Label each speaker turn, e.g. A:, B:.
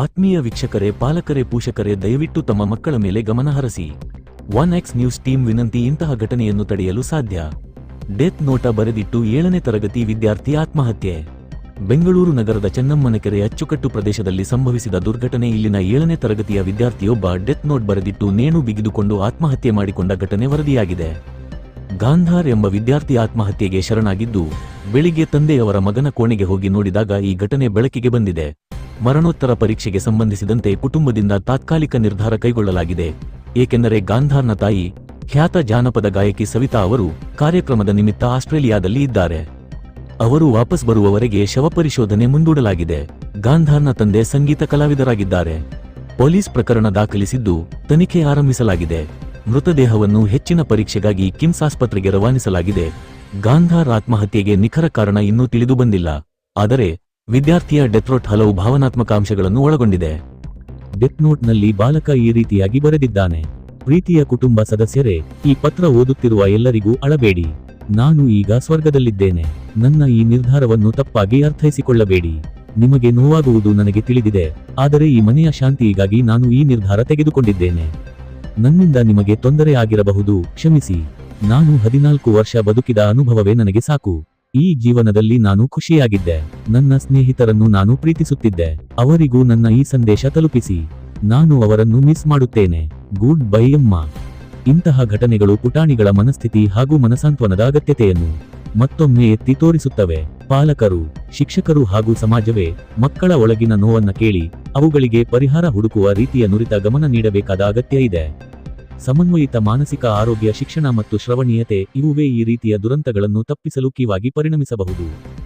A: ಆತ್ಮೀಯ ವೀಕ್ಷಕರೇ, ಪಾಲಕರೇ, ಪೋಷಕರೇ, ದಯವಿಟ್ಟು ತಮ್ಮ ಮಕ್ಕಳ ಮೇಲೆ ಗಮನಹರಿಸಿ ಒನ್ ಎಕ್ಸ್ ನ್ಯೂಸ್ ಟೀಮ್ ವಿನಂತಿ ಇಂತಹ ಘಟನೆಯನ್ನು ತಡೆಯಲು ಸಾಧ್ಯ. ಡೆತ್ ನೋಟ ಬರೆದಿಟ್ಟು ಏಳನೇ ತರಗತಿ ವಿದ್ಯಾರ್ಥಿ ಆತ್ಮಹತ್ಯೆ. ಬೆಂಗಳೂರು ನಗರದ ಚೆನ್ನಮ್ಮನಕೆರೆ ಅಚ್ಚುಕಟ್ಟು ಪ್ರದೇಶದಲ್ಲಿ ಸಂಭವಿಸಿದ ದುರ್ಘಟನೆ, ಇಲ್ಲಿನ ಏಳನೇ ತರಗತಿಯ ವಿದ್ಯಾರ್ಥಿಯೊಬ್ಬ ಡೆತ್ ನೋಟ್ ಬರೆದಿಟ್ಟು ನೇಣು ಬಿಗಿದುಕೊಂಡು ಆತ್ಮಹತ್ಯೆ ಮಾಡಿಕೊಂಡ ಘಟನೆ ವರದಿಯಾಗಿದೆ. ಗಾಂಧಾರ್ ಎಂಬ ವಿದ್ಯಾರ್ಥಿ ಆತ್ಮಹತ್ಯೆಗೆ ಶರಣಾಗಿದ್ದು, ಬೆಳಿಗ್ಗೆ ತಂದೆಯವರ ಮಗನ ಕೋಣೆಗೆ ಹೋಗಿ ನೋಡಿದಾಗ ಈ ಘಟನೆ ಬೆಳಕಿಗೆ ಬಂದಿದೆ. ಮರಣೋತ್ತರ ಪರೀಕ್ಷೆಗೆ ಸಂಬಂಧಿಸಿದಂತೆ ಕುಟುಂಬದಿಂದ ತಾತ್ಕಾಲಿಕ ನಿರ್ಧಾರ ಕೈಗೊಳ್ಳಲಾಗಿದೆ. ಏಕೆಂದರೆ ಗಾಂಧಾರ್ನ ತಾಯಿ ಖ್ಯಾತ ಜಾನಪದ ಗಾಯಕಿ ಸವಿತಾ ಅವರು ಕಾರ್ಯಕ್ರಮದ ನಿಮಿತ್ತ ಆಸ್ಟ್ರೇಲಿಯಾದಲ್ಲಿ ಇದ್ದಾರೆ. ಅವರು ವಾಪಸ್ ಬರುವವರೆಗೆ ಶವಪರಿಶೋಧನೆ ಮುಂದೂಡಲಾಗಿದೆ. ಗಾಂಧಾರ್ನ ತಂದೆ ಸಂಗೀತ ಕಲಾವಿದರಾಗಿದ್ದಾರೆ. ಪೊಲೀಸ್ ಪ್ರಕರಣ ದಾಖಲಿಸಿದ್ದು ತನಿಖೆ ಆರಂಭಿಸಲಾಗಿದೆ. ಮೃತದೇಹವನ್ನು ಹೆಚ್ಚಿನ ಪರೀಕ್ಷೆಗಾಗಿ ಕಿಮ್ಸ್ ಆಸ್ಪತ್ರೆಗೆ ರವಾನಿಸಲಾಗಿದೆ. ಗಾಂಧಾರ್ ಆತ್ಮಹತ್ಯೆಗೆ ನಿಖರ ಕಾರಣ ಇನ್ನೂ ತಿಳಿದು ಬಂದಿಲ್ಲ. ಆದರೆ ವಿದ್ಯಾರ್ಥಿಯ ಡೆತ್ರೋಟ್ ಹಲವು ಭಾವನಾತ್ಮಕ ಅಂಶಗಳನ್ನು ಒಳಗೊಂಡಿದೆ. ಡೆತ್ ನೋಟ್ನಲ್ಲಿ ಬಾಲಕ ಈ ರೀತಿಯಾಗಿ ಬರೆದಿದ್ದಾನೆ, ಪ್ರೀತಿಯ ಕುಟುಂಬ ಸದಸ್ಯರೇ, ಈ ಪತ್ರ ಓದುತ್ತಿರುವ ಎಲ್ಲರಿಗೂ ಅಳಬೇಡಿ. ನಾನು ಈಗ ಸ್ವರ್ಗದಲ್ಲಿದ್ದೇನೆ. ನನ್ನ ಈ ನಿರ್ಧಾರವನ್ನು ತಪ್ಪಾಗಿ ಅರ್ಥೈಸಿಕೊಳ್ಳಬೇಡಿ. ನಿಮಗೆ ನೋವಾಗುವುದು ನನಗೆ ತಿಳಿದಿದೆ, ಆದರೆ ಈ ಮನೆಯ ಶಾಂತಿಗಾಗಿ ನಾನು ಈ ನಿರ್ಧಾರ ತೆಗೆದುಕೊಂಡಿದ್ದೇನೆ. ನನ್ನಿಂದ ನಿಮಗೆ ತೊಂದರೆ ಆಗಿರಬಹುದು, ಕ್ಷಮಿಸಿ. ನಾನು ಹದಿನಾಲ್ಕು ವರ್ಷ ಬದುಕಿದ ಅನುಭವವೇ ನನಗೆ ಸಾಕು. ಈ ಜೀವನದಲ್ಲಿ ನಾನು ಖುಷಿಯಾಗಿದ್ದೆ. ನನ್ನ ಸ್ನೇಹಿತರನ್ನು ನಾನು ಪ್ರೀತಿಸುತ್ತಿದ್ದೆ. ಅವರಿಗೂ ನನ್ನ ಈ ಸಂದೇಶ ತಲುಪಿಸಿ. ನಾನು ಅವರನ್ನು ಮಿಸ್ ಮಾಡುತ್ತೇನೆ. ಗುಡ್ ಬೈ ಅಮ್ಮ. ಇಂತಹ ಘಟನೆಗಳು ಪುಟಾಣಿಗಳ ಮನಸ್ಥಿತಿ ಹಾಗೂ ಮನಸಾಂತ್ವನದ ಅಗತ್ಯತೆಯನ್ನು ಮತ್ತೊಮ್ಮೆ ಎತ್ತಿ ತೋರಿಸುತ್ತವೆ. ಪಾಲಕರು, ಶಿಕ್ಷಕರು ಹಾಗೂ ಸಮಾಜವೇ ಮಕ್ಕಳ ಒಳಗಿನ ನೋವನ್ನ ಕೇಳಿ ಅವುಗಳಿಗೆ ಪರಿಹಾರ ಹುಡುಕುವ ರೀತಿಯ ನುರಿತ ಗಮನ ನೀಡಬೇಕಾದ ಅಗತ್ಯ ಇದೆ. ಸಮನ್ವಯಿತ ಮಾನಸಿಕ ಆರೋಗ್ಯ ಶಿಕ್ಷಣ ಮತ್ತು ಶ್ರವಣೀಯತೆ ಇವುವೇ ಈ ರೀತಿಯ ದುರಂತಗಳನ್ನು ತಪ್ಪಿಸಲು ಕೀವಾಗಿ ಪರಿಣಮಿಸಬಹುದು.